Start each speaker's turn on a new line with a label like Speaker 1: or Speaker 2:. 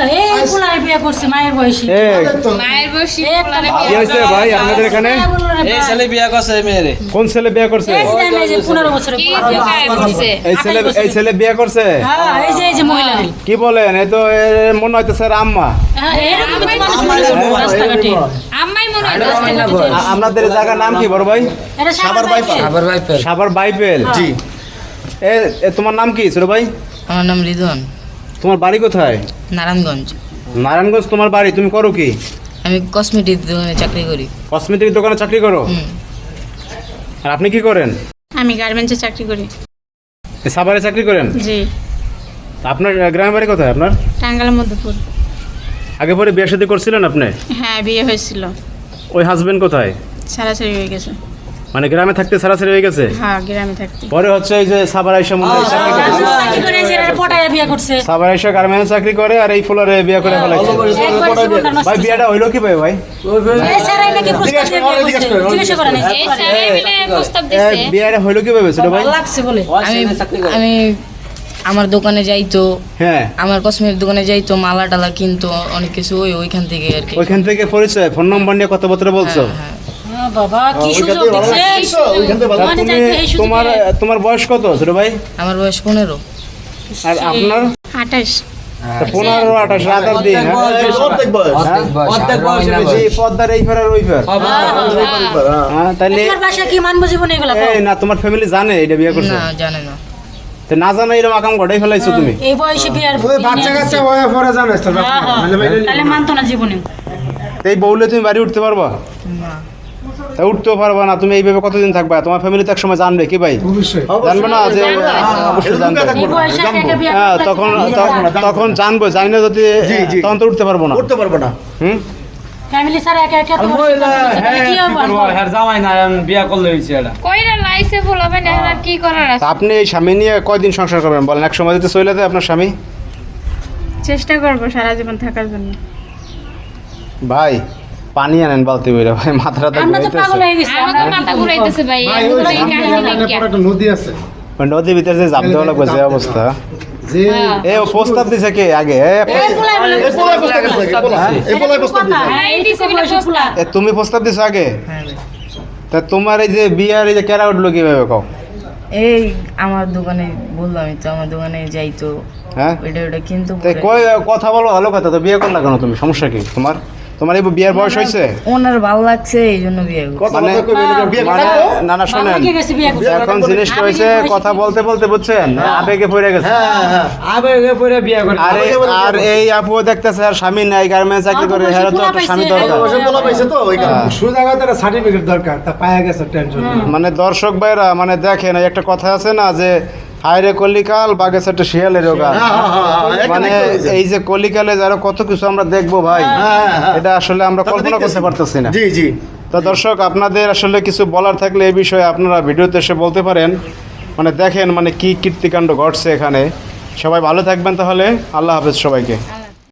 Speaker 1: অবস্থা? এই পোলারে বিয়ে করছে মায়ের বয়সী।
Speaker 2: মায়ের বসি
Speaker 3: কি হয়েছে ভাই আপনাদের এখানে?
Speaker 4: এই ছেলে বিয়া করছে মেয়েরে।
Speaker 3: কোন ছেলে বিয়ে করছে?
Speaker 1: এই
Speaker 3: ছেলে এই ছেলে বিয়ে করছে?
Speaker 1: হ্যাঁ এই যে এই যে মহিলারি
Speaker 3: কি বলেন? এই তো মনে হইতেছে আম্মা।
Speaker 1: হ্যাঁ
Speaker 2: মনে হয়।
Speaker 3: আপনাদের জায়গার নাম কি বড় ভাই?
Speaker 1: সাবার
Speaker 4: ভাই
Speaker 3: সাবার বাইপেল। জি। এ তোমার নাম কি ছোট ভাই?
Speaker 5: আমার নাম রিদওয়ান
Speaker 3: তোমার বাড়ি কোথায়?
Speaker 5: নারায়ণগঞ্জ।
Speaker 3: নারায়ণগঞ্জ তোমার বাড়ি তুমি করো কি?
Speaker 5: আমি কসমেটিক দোকানে চাকরি করি।
Speaker 3: কসমেটিক দোকানে চাকরি করো? আর আপনি কি করেন?
Speaker 6: আমি গার্মেন্টসে চাকরি করি।
Speaker 3: এ, সাভারে চাকরি করেন?
Speaker 6: জি।
Speaker 3: আপনার গ্রামের বাড়ি কোথায় আপনার?
Speaker 6: টাঙ্গাল মধ্যপুর
Speaker 3: আগে পরে বিয়ে শাদী করছিলেন আপনি?
Speaker 6: হ্যাঁ বিয়ে হয়েছিল।
Speaker 3: ওই হাজবেন্ড কোথায়?
Speaker 6: সারাসারি হয়ে গেছে।
Speaker 3: মানে গ্রামে থাকতে সারাসারি হয়ে গেছে?
Speaker 6: হ্যাঁ গ্রামে থাকতে।
Speaker 3: পরে হচ্ছে এই যে সাবার আইসা চাকরি করে।
Speaker 1: চাকরি করে যে এরা পটায়া বিয়ে করছে।
Speaker 3: সাবার আইসা গার্মেন্টস চাকরি করে আর এই ফুলারে বিয়ে করে ফেলাইছে।
Speaker 1: জীবনটা নষ্ট
Speaker 3: ভাই বিয়েটা হইল কি ভাই? ভাই বিয়েটা হইল কি ভাবে ছোট ভাই?
Speaker 1: লাগছে বলে।
Speaker 5: আমি আমি আমার দোকানে যাইতো।
Speaker 3: হ্যাঁ।
Speaker 5: আমার কসমেটিক দোকানে যাইতো মালা টালা কিনতো অনেক কিছু ওই ওইখান থেকে আর কি।
Speaker 3: ওইখান থেকে পরিচয় ফোন নম্বর নিয়ে কত বছর বলছো?
Speaker 5: হ্যাঁ
Speaker 1: হ্যাঁ, বাবা কি সুযোগ দিচ্ছে?
Speaker 3: তা
Speaker 1: মানে
Speaker 3: তোমার তোমার বয়স কত ছোট ভাই?
Speaker 5: আমার বয়স পনেরো।
Speaker 3: আর আপনার?
Speaker 6: আঠাশ।
Speaker 3: পনেরো আঠাশ রাতার দিন হ্যাঁ? পদ্মার এই ফের ওই ফের হ্যাঁ তাহলে এই না তোমার ফ্যামিলি জানে এটা বিয়ে করছ?
Speaker 5: না জানে না।
Speaker 3: না জানো এরকম আকাম ঘটাই ফেলাইছো তুমি?
Speaker 1: এই বয়সে বিয়ার
Speaker 7: বাচ্চা কাচ্চা হয়ে পরে জানো
Speaker 1: হ্যাঁ, হ্যাঁ। তাহলে মানতো না জীবনে।
Speaker 3: এই বউলে তুমি বাড়ি উঠতে পারবা?
Speaker 5: না।
Speaker 3: তা উঠতেও পারবা না তুমি এইভাবে কতদিন থাকবা? তোমার ফ্যামিলি তো এক সময় জানবে কি ভাই?
Speaker 7: অবশ্যই।
Speaker 3: জানবে না যে অবশ্যই জানবে। হ্যাঁ তখন তখন- জানব জানি না যদি তখন তো উঠতে পারব না।
Speaker 7: করতে পারব না।
Speaker 3: হুম?
Speaker 1: ফ্যামিলি একা একা
Speaker 4: হ্যাঁ জামাই না বিয়া করলে হয়েছে এটা।
Speaker 2: কইরা লাইছে ফলাবে না আর কি করার
Speaker 3: তা
Speaker 2: আছে
Speaker 3: আপনি এই স্বামী নিয়ে কয়দিন সংসার করবেন বলেন? এক সময় যদি চলে যায় আপনার স্বামী?
Speaker 6: চেষ্টা করব সারা জীবন থাকার জন্য।
Speaker 3: ভাই পানি আনেন বালতি বইরা ভাই মাথাটা তো
Speaker 1: আমরা তো পাগল হয়ে গেছি
Speaker 2: আমাকে মাথা ঘুরাইতেছে ভাই।
Speaker 7: একটা নদী আছে।
Speaker 3: ওই নদীর ভিতরে যে জাপ দেওয়া লাগবে যে অবস্থা।
Speaker 7: যে
Speaker 3: এ প্রস্তাব দিছে কে? আগে এ,
Speaker 1: এই পোলাই বলে
Speaker 7: এই পোলায় প্রস্তাব দিছে, এই পোলায়, প্রস্তাব দিছে।
Speaker 1: হ্যাঁ এই দিছে বলে পোলা
Speaker 3: এ, তুমি প্রস্তাব দিছো আগে?
Speaker 5: হ্যাঁ
Speaker 3: তা তোমার এই যে বিয়ার এই যে কেরা উঠল কীভাবে কও?
Speaker 5: এই আমার দোকানে বললাম তো আমার দোকানে যাইতো।
Speaker 3: হ্যাঁ।
Speaker 5: ওইটা ওইটা কিন্তু
Speaker 3: তাই কই কথা বলো ভালো কথা। তো বিয়ে করলা কেন তুমি? সমস্যা কি তোমার? তোমার এই বিয়ের বয়স হয়েছে?
Speaker 5: ওনার ভালো লাগছে এই জন্য বিয়ে
Speaker 3: মানে
Speaker 7: না,
Speaker 3: মানে? না না শোনেন? এখন জিনিসটা হয়েছে কথা বলতে বলতে বুঝছেন? আবেগে পড়ে গেছে।
Speaker 7: হ্যাঁ, হ্যাঁ।
Speaker 4: আবেগে পরে বিয়া করে
Speaker 3: আর এই- আর এই আপু দেখতেছে আর স্বামী নাই গার্মেন্টস চাকরি করে হ্যাঁ তো একটা স্বামী দরকার।
Speaker 7: তো ওই কারণে।
Speaker 3: হ্যাঁ।
Speaker 7: সোজা কথা সার্টিফিকেট দরকার তা পায়া গেছে টেনশন
Speaker 3: মানে দর্শক ভাইরা মানে দেখেন এই একটা কথা আছে না যে হায়রে কলিকাল বাগে সেটা শিয়ালের রোগা।
Speaker 7: হ্যাঁ, হ্যাঁ, হ্যাঁ,
Speaker 3: মানে। এই যে কলিকালে যারা কত কিছু আমরা দেখব ভাই। এটা আসলে আমরা কল্পনা করতে। পারতেছি না।
Speaker 7: জি জি।
Speaker 3: তো দর্শক আপনাদের আসলে কিছু বলার থাকলে এই বিষয়ে আপনারা ভিডিওতে এসে বলতে পারেন। মানে দেখেন মানে কি কীর্তিকাণ্ড ঘটছে এখানে। সবাই ভালো থাকবেন তাহলে। আল্লাহ হাফেজ সবাইকে।